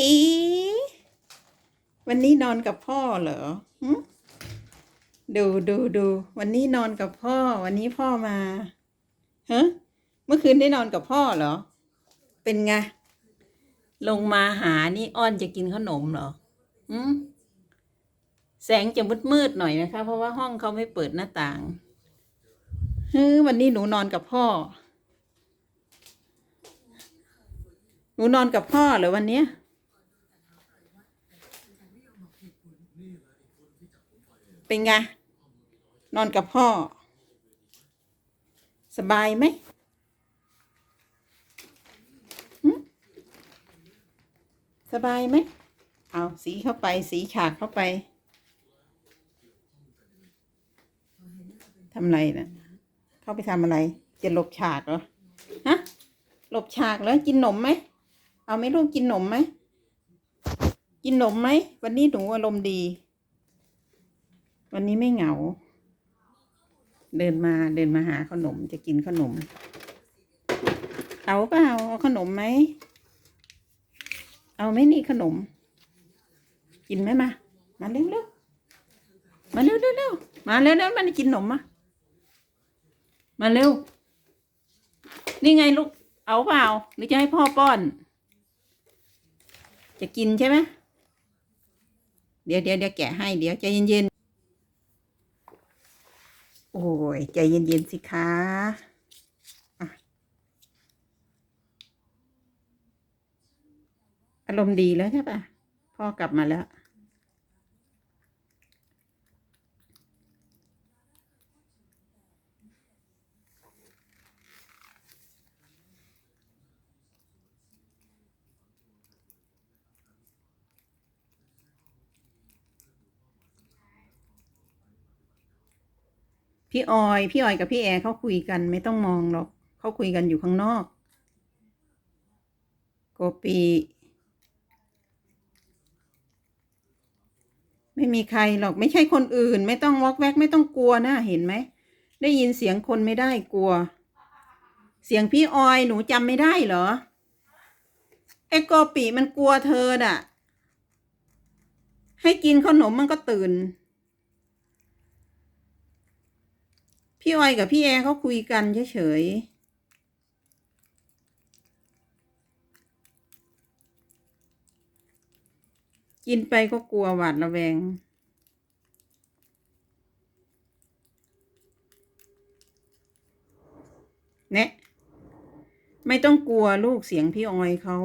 เอ๋วันนี้นอนกับพ่อเหรอหึดูดูดู วันนี้นอนกับพ่อ วันนี้พ่อมา ฮะ เมื่อคืนได้นอนกับพ่อเหรอ เป็นไง ลงมาหานี่อ้อนจะกินขนมเหรออืมแสงจะมืดมืดหน่อยนะคะ เพราะว่าห้องเขาไม่เปิดหน้าต่างเฮึวันนี้หนูนอนกับพ่อ หนูนอนกับพ่อเหรอวันเนี้ย เป็นไง นอนกับพ่อ สบายไหมสบายไหม เอาสีเข้าไปสีฉากเข้าไปทำอะไรนะเข้าไปทำอะไร จะหลบฉากเหรอ ฮะ หลบฉากแล้วกินหนมไหม เอาไหมลูกกินหนมไหม กินหนมไหม วันนี้หนูอารมณ์ดี วันนี้ไม่เหงา เดินมาเดินมาหาขนมจะกินขนม เอาเปล่าเอาขนมไหม เอาไหมนี่ขนม กินไหมมา มาเร็วเร็วมาเร็วเร็วเร็วมาเร็วเร็วมากินขนมมามาเร็ว นี่ไงลูก เอาเปล่า หรือจะให้พ่อป้อน จะกินใช่ไหม เดี๋ยวเดี๋ยวเดี๋ยวแกะให้ เดี๋ยวใจเย็นๆ โอ้ย ใจเย็นๆสิคะอารมณ์ดีแล้วใช่ปะพ่อกลับมาแล้ว พี่ออย พี่ออยกับพี่แอร์เขาคุยกันไม่ต้องมองหรอกเขาคุยกันอยู่ข้างนอก โกปีไม่มีใครหรอกไม่ใช่คนอื่น ไม่ต้องวอกแวกไม่ต้องกลัวนะเห็นไหมได้ยินเสียงคนไม่ได้กลัว เสียงพี่ออยหนูจำไม่ได้เหรอไอ้โกปีมันกลัวเธอน่ะ ให้กินขนมมันก็ตื่น พี่ออยกับพี่แอร์เขาคุยกันเฉยๆ กินไปก็กลัวหวาดระแวง เนะไม่ต้องกลัวลูกเสียงพี่ออยเขา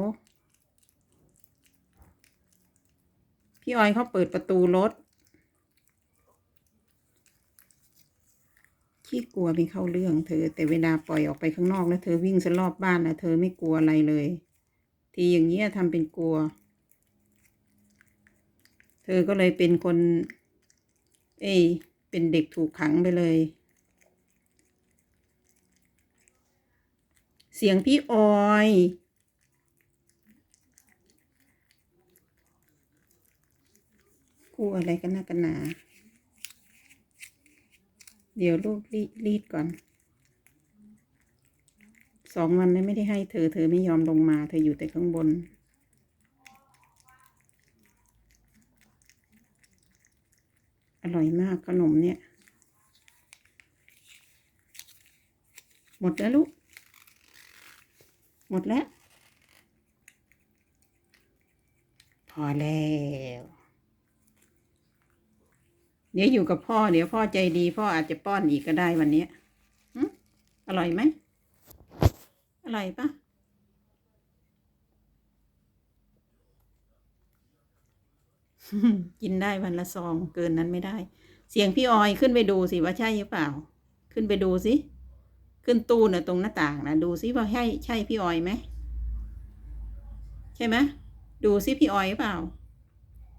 พี่ออยเขาเปิดประตูรถ ขี้กลัวไม่เข้าเรื่องเธอ แต่เวลาปล่อยออกไปข้างนอกแล้วเธอวิ่งสรอบบ้านนะเธอไม่กลัวอะไรเลย ทีอย่างเงี้ยทำเป็นกลัว เธอก็เลยเป็นคน เอ้ยเป็นเด็กถูกขังไปเลย เสียงพี่ออยกลัวอะไรกันนะกันหนา เดี๋ยวลูกรีดก่อน สองวันนี้ไม่ได้ให้เธอ เธอไม่ยอมลงมา เธออยู่แต่ข้างบน อร่อยมากขนมเนี่ย หมดแล้วลูก หมดแล้ว พอแล้ว เดี๋ยวอยู่กับพ่อเดี๋ยวพ่อใจดีพ่ออาจจะป้อนอีกก็ได้วันนี้อร่อยไหมอร่อยปะกินได้วันละซองเกินนั้นไม่ได้ เสียงพี่ออยขึ้นไปดูสิว่าใช่หรือเปล่า ขึ้นไปดูสิ ขึ้นตู้น่ะตรงหน้าต่างนะดูสิว่าใช่ใช่พี่ออยไหมใช่ไหมดูสิพี่ออยหรือเปล่า